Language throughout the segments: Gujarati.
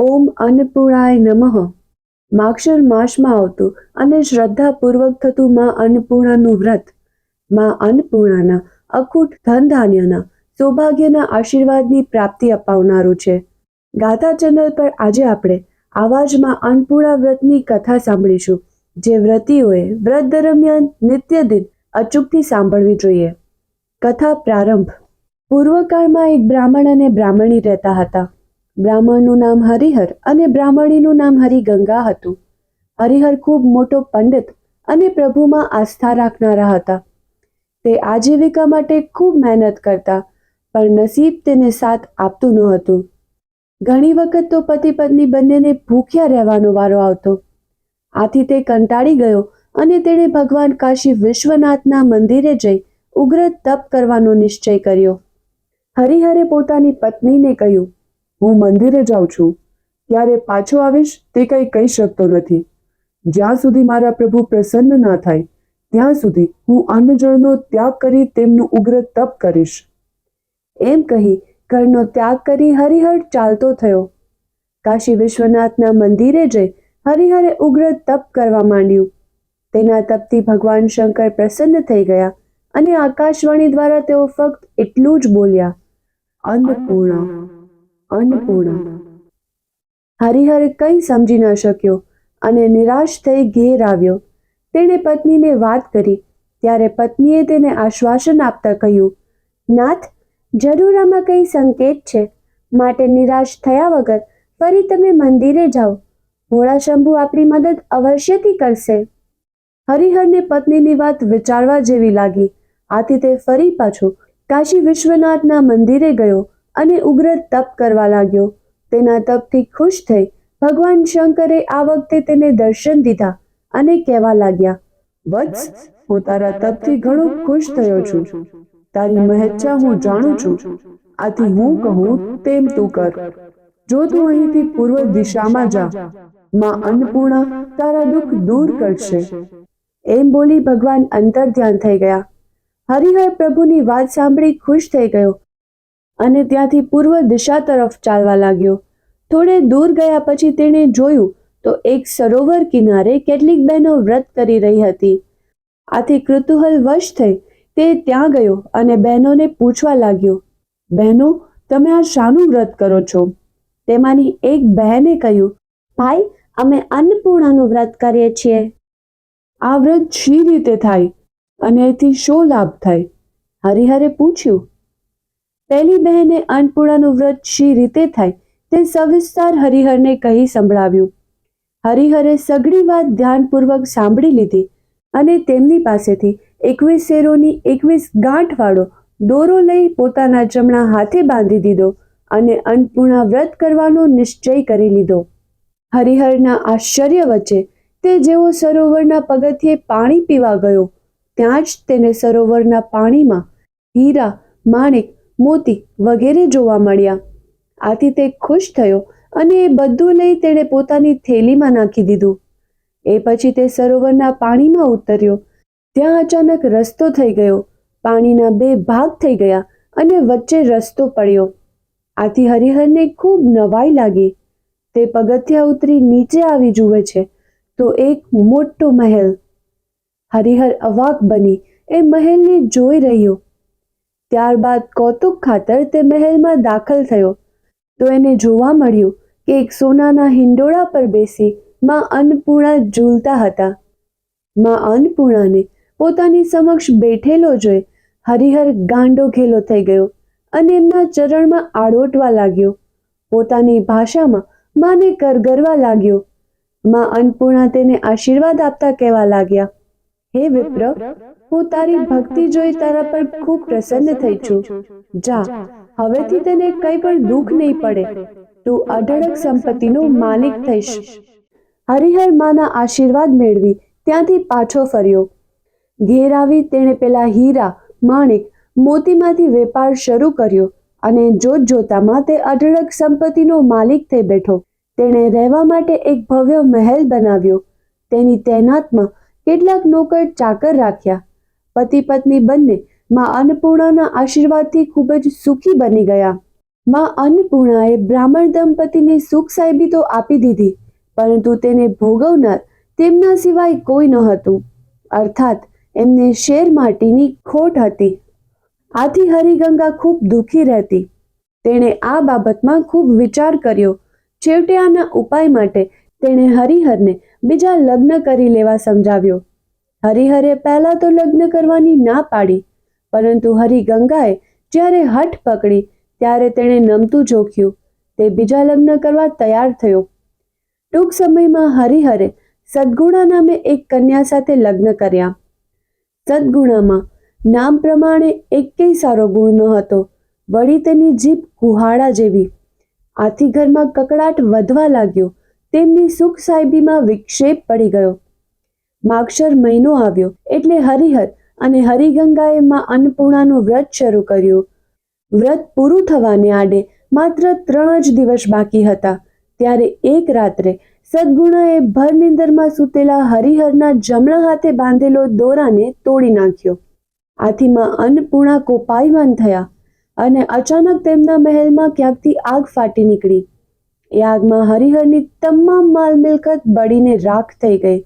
ઓમ અન્નપૂર્ણાય નમઃ. માક્ષર માસમાં આવતું અને શ્રદ્ધાપૂર્વક થતું માં અન્નપૂર્ણાનું વ્રત. માં અન્નપૂર્ણાના અખૂટ ધન ધાન્યના સૌભાગ્યના આશીર્વાદની પ્રાપ્તિ અપાવનારું છે. ગાથા ચેનલ પર આજે આપણે આવા જ અન્નપૂર્ણા વ્રતની કથા સાંભળીશું, જે વ્રતીઓએ વ્રત દરમિયાન નિત્ય દિન અચૂકથી સાંભળવી જોઈએ. કથા પ્રારંભ. પૂર્વકાળમાં એક બ્રાહ્મણ અને બ્રાહ્મણી રહેતા હતા. બ્રાહ્મણનું નામ હરિહર અને બ્રાહ્મણીનું નામ હરિગંગા હતું. હરિહર ખૂબ મોટો પંડિત અને પ્રભુમાં આસ્થા રાખનારા હતા. તે આજીવિકા માટે ખૂબ મહેનત કરતા, પણ નસીબ તેને સાથ આપતું ન હતું. ઘણી વખત તો પતિ પત્ની બંનેને ભૂખ્યા રહેવાનો વારો આવતો. આથી તે કંટાળી ગયો અને તેણે ભગવાન કાશી વિશ્વનાથના મંદિરે જઈ ઉગ્ર તપ કરવાનો નિશ્ચય કર્યો. હરિહરે પોતાની પત્નીને કહ્યું હું મંદિરે જાઉં છું. ક્યારે પાછો આવીશ તે કંઈ કહી શકતો નથી. જ્યાં સુધી મારા પ્રભુ પ્રસન્ન ના થાય, ત્યાં સુધી હું અન્નજળનો ત્યાગ કરી તેમનું ઉગ્ર તપ કરીશ. એમ કહી ઘરનો ત્યાગ કરી હરિહર ચાલતો થયો. કાશી વિશ્વનાથના મંદિરે જઈ હરિહરે ઉગ્ર તપ કરવા માંડ્યું. તેના તપથી ભગવાન શંકર પ્રસન્ન થઈ ગયા અને આકાશવાણી દ્વારા તેઓ ફક્ત એટલું જ બોલ્યા. અન્નપૂર્ણા. અન્નપૂર્ણા. હરિહર કંઈ સમજી ન શક્યો અને નિરાશ થઈ ઘેર આવ્યો. તેણે પત્નીને વાત કરી. ત્યારે પત્નીએ તેને આશ્વાસન આપતા કહ્યું, નાથ, જરૂર આમાં કંઈ સંકેત છે? માટે નિરાશ થયા વગર ફરી તમે મંદિરે જાઓ. ભોળા શંભુ આપણી મદદ અવશ્યથી કરશે. હરિહરને પત્નીની વાત વિચારવા જેવી લાગી. આથી તે ફરી પાછો કાશી વિશ્વનાથના મંદિરે ગયો. અને ઉગ્ર તપ કરવા લાગ્યો. તેના તપથી ખુશ થઈ ભગવાન શંકરે આ વખતે તેને દર્શન દીધા અને કહેવા લાગ્યા, વત્સ, હું તારા તપથી ઘણો ખુશ થયો છું. તારી મહેચ્છા હું જાણું છું. આથી હું કહું, તેમ તું કર. જો તું અહીંથી પૂર્વ દિશામાં જા, માં અન્નપૂર્ણા તારા દુઃખ દૂર કરશે. એમ બોલી ભગવાન અંતર ધ્યાન થઈ ગયા. હરિહર પ્રભુની વાત સાંભળી ખુશ થઈ ગયો. અને ત્યાંથી પૂર્વ દિશા તરફ ચાલવા લાગ્યો. થોડે દૂર ગયા પછી તેણે જોયું તો એક સરોવર કિનારે કેટલીક બહેનો વ્રત કરી રહી હતી. આથી કૃતુહલ વશ થઈ તે ત્યાં ગયો અને બહેનોને પૂછવા લાગ્યો, બહેનો, તમે આ શાનું વ્રત કરો છો? તેમાંની એક બહેને કહ્યું, ભાઈ, અમે અન્નપૂર્ણાનું વ્રત કરીએ છીએ. આ વ્રત શી રીતે થાય? અને એથી શો લાભ થાય? હરિહરે પૂછ્યું પહેલી બહેને અન્નપૂર્ણાનું વ્રત શી રીતે થાય તે સવિસ્તાર હરિહરને કહી સંભળાવ્યું. હરિહરે સઘળી વાત ધ્યાનપૂર્વક સાંભળી લીધી અને તેમની પાસેથી એકવીસ શેરોની એકવીસ ગાંઠવાળો દોરો લઈ પોતાના જમણા હાથે બાંધી દીધો અને અન્નપૂર્ણા વ્રત કરવાનો નિશ્ચય કરી લીધો. હરિહરના આશ્ચર્ય વચ્ચે તે જેવો સરોવરના પગથિયે પાણી પીવા ગયો. ત્યાં જ તેને સરોવરના પાણીમાં હીરા, માણેક મોતી વગેરે જોવા મળ્યા. આથી તે ખુશ થયો અને એ બધું લઈ તેણે પોતાની થેલીમાં નાખી દીધું. એ પછી તે સરોવરના પાણીમાં ઉતર્યો. ત્યાં અચાનક રસ્તો થઈ ગયો. પાણીના બે ભાગ થઈ ગયા અને વચ્ચે રસ્તો પડ્યો. આથી હરિહરને ખૂબ નવાઈ લાગી. તે પગથિયા ઉતરી નીચે આવી જુએ છે, તો એક મોટો મહેલ. હરિહર અવાક બની એ મહેલને જોઈ રહ્યો. ત્યારબાદ કૌતુક ખાતર તે મહેલમાં દાખલ થયો. તો એને જોવા મળ્યું કે એક સોનાના હિંડોળા પર બેસી માં અન્નપૂર્ણા ઝૂલતા હતા. માં અન્નપૂર્ણાને પોતાની સમક્ષ બેઠેલો જોઈ હરિહર ગાંડો ઘેલો થઈ ગયો અને એમના ચરણમાં આડોટવા લાગ્યો. પોતાની ભાષામાં માને કરગરવા લાગ્યો. માં અન્નપૂર્ણા તેને આશીર્વાદ આપતા કહેવા લાગ્યા. હે વિપ્ર, હું તારી ભક્તિ જોઈ તારા પર ખૂબ પ્રસન્ન થઈ છું. જા, હવેથી તને કંઈ પણ દુઃખ નહીં પડે. તું અઢળક સંપત્તિનો માલિક થઈશ. હરિહર માના આશીર્વાદ મેળવી ત્યાંથી પાછો ફર્યો. ઘેર આવી તેણે પેલા હીરા, માણેક, મોતીમાંથી વેપાર શરૂ કર્યો અને જોત જોતામાં તે અઢળક સંપત્તિનો માલિક થઈ બેઠો. તેણે રહેવા માટે એક ભવ્ય મહેલ બનાવ્યો. તેની તૈનાતમાં કેટલાક નોકર ચાકર રાખ્યા. પતિ પત્ની બંને માં અન્નપૂર્ણાના આશીર્વાદથી ખૂબ જ સુખી બની ગયા. માં અન્નપૂર્ણાએ બ્રાહ્મણ દંપતીને સુખ સાહેબી તો આપી દીધી, પરંતુ તેને ભોગવનાર તેમના સિવાય કોઈ ન હતું. અર્થાત, એમને શેર માટીની ખોટ હતી. આથી હરિગંગા ખૂબ દુઃખી રહેતી. તેણે આ બાબતમાં ખૂબ વિચાર કર્યો. છેવટે આના ઉપાય માટે તેણે હરિહરને બીજા લગ્ન કરી લેવા સમજાવ્યો. હરિહરે પહેલા તો લગ્ન કરવાની ના પાડી, પરંતુ હરિગંગાએ જ્યારે હઠ પકડી, ત્યારે તેણે નમતું જોખ્યું. તે બીજા લગ્ન કરવા તૈયાર થયો. ટૂંક સમયમાં હરિહરે સદગુણા નામે એક કન્યા સાથે લગ્ન કર્યા. સદગુણામાં નામ પ્રમાણે એકેય સારો ગુણ ન હતો. વળી તેની જીભ કુહાડા જેવી. આથી ઘરમાં કકડાટ વધવા લાગ્યો. તેમની સુખ સાહેબીમાં વિક્ષેપ પડી ગયો. માગશર મહિનો આવ્યો એટલે હરિહર અને હરિગંગાએ માં અન્નપૂર્ણાનું વ્રત શરૂ કર્યું. વ્રત પૂરું થવાને આડે માત્ર ત્રણ જ દિવસ બાકી હતા. ત્યારે એક રાત્રે સદગુણાએ ભર નિંદરમાં સૂતેલા હરિહરના જમણા હાથે બાંધેલો દોરાને તોડી નાખ્યો. આથી અન્નપૂર્ણા કોપાયમાન થયા અને અચાનક તેમના મહેલમાં ક્યાંકથી આગ ફાટી નીકળી. એ આગમાં હરિહરની તમામ માલ મિલકત બળીને રાખ થઈ ગઈ.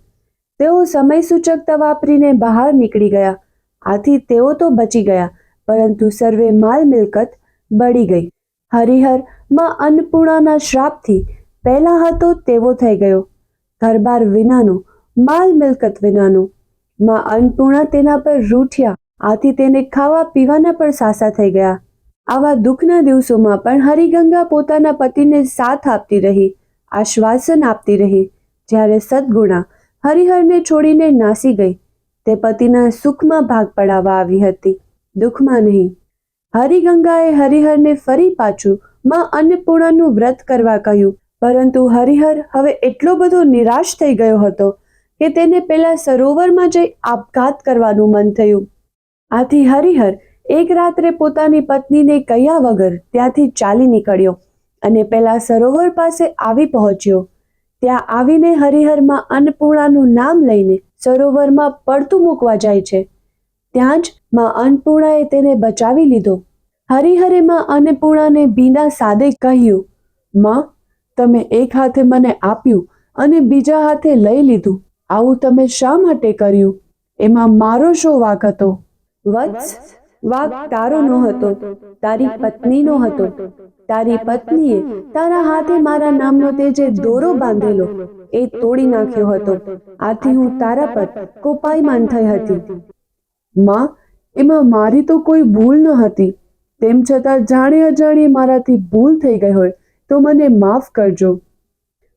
તેઓ સમય સૂચકતા વાપરીને બહાર નીકળી ગયા. આથી તેઓ તો બચી ગયા, પરંતુ સર્વે માલ મિલકત બળી ગઈ. હરિહરમાં અન્નપૂર્ણાના શ્રાપથી પહેલા હતો તેવો થઈ ગયો. ઘરબાર વિનાનો, માલ મિલકત વિનાનો. માં અન્નપૂર્ણા તેના પર રૂઠ્યા, આથી તેને ખાવા પીવાના પણ સાસા થઈ ગયા. આવા દુઃખના દિવસોમાં પણ હરિગંગા પોતાના પતિને સાથ આપતી રહી, આશ્વાસન આપતી રહી. જ્યારે સદગુણા હરિહરને છોડીને નાસી ગઈ, તે પતિના સુખમાં ભાગ પડાવવા આવી હતી. દુઃખમાં નહીં. હરિગંગાએ હરિહરને ફરી પાછું માં અન્નપૂર્ણાનું વ્રત કરવા કહ્યું. પરંતુ હરિહર હવે એટલો બધો નિરાશ થઈ ગયો હતો કે તેને પેલા સરોવરમાં જઈ આપઘાત કરવાનું મન થયું. આથી હરિહર એક રાત્રે પોતાની પત્નીને કહ્યા વગર ત્યાંથી ચાલી નીકળ્યો અને પેલા સરોવર પાસે આવી પહોંચ્યો. ત્યાં આવીને હરિહરમાં અન્નપૂર્ણાનું નામ લઈને સરોવરમાં પડતું મૂકવા જાય છે. ત્યાં જ માં અન્નપૂર્ણાએ તેને બચાવી લીધો. હરિહરે માં અન્નપૂર્ણાને બીના સાદે કહ્યું, માં, તમે એક હાથે મને આપ્યું અને બીજા હાથે લઈ લીધું. આવું તમે શા માટે કર્યું? એમાં મારો શો વાક હતો? વત્સ વાક તારો નો હતો, તારી પત્નીનો હતો, તારી પત્નીએ તારા હાથે મારા નામનો તે જે દોરો બાંધેલો, એ તોડી નાખ્યો હતો. આથી હું તારા પર કોપાયમાન થઈ હતી. માં, એમાં મારી તો કોઈ ભૂલ ન હતી. તેમ છતાં જાણે અજાણે મારાથી ભૂલ થઈ ગઈ હોય તો મને માફ કરજો.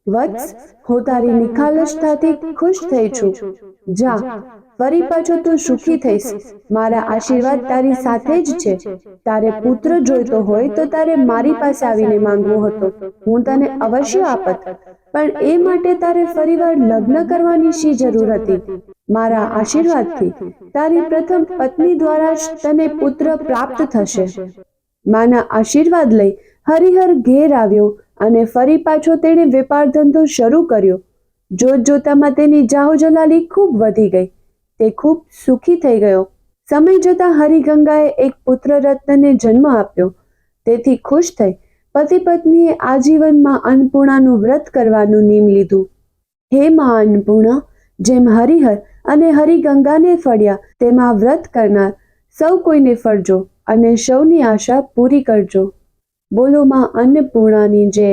વત્સ, હું તારી નિખાલસતાથી ખુશ થઈ છું. જા, ફરી પાછો તું સુખી થઈશ. મારા આશીર્વાદ તારી સાથે જ છે. તારે પુત્ર જોઈતો હોય તો તારે મારી પાસે આવીને માંગવો હતો. હું તને અવશ્ય આપત. પણ એ માટે તારે ફરીવાર લગ્ન કરવાની શી જરૂર હતી? મારા આશીર્વાદથી તારી પ્રથમ પત્ની દ્વારા જ તને પુત્ર પ્રાપ્ત થશે. માના આશીર્વાદ લઈ હરિહર ઘેર આવ્યો. અને ફરી પાછો તેણે વેપાર ધંધો શરૂ કર્યો. જોત જોતામાં તેની જાહોજલાલી ખૂબ વધી ગઈ. તે ખૂબ સુખી થઈ ગયો. સમય જતાં હરિગંગાએ એક પુત્ર રત્નને જન્મ આપ્યો. તેથી ખુશ થઈ પતિ પત્નીએ આજીવનમાં અન્નપૂર્ણાનું વ્રત કરવાનું નિયમ લીધું. હે મા અન્નપૂર્ણા, જેમ હરિહર અને હરિગંગાને ફળ્યા, તેમાં વ્રત કરનાર સૌ કોઈને ફળજો અને સૌની આશા પૂરી કરજો. બોલો માં અન્નપૂર્ણાની જય.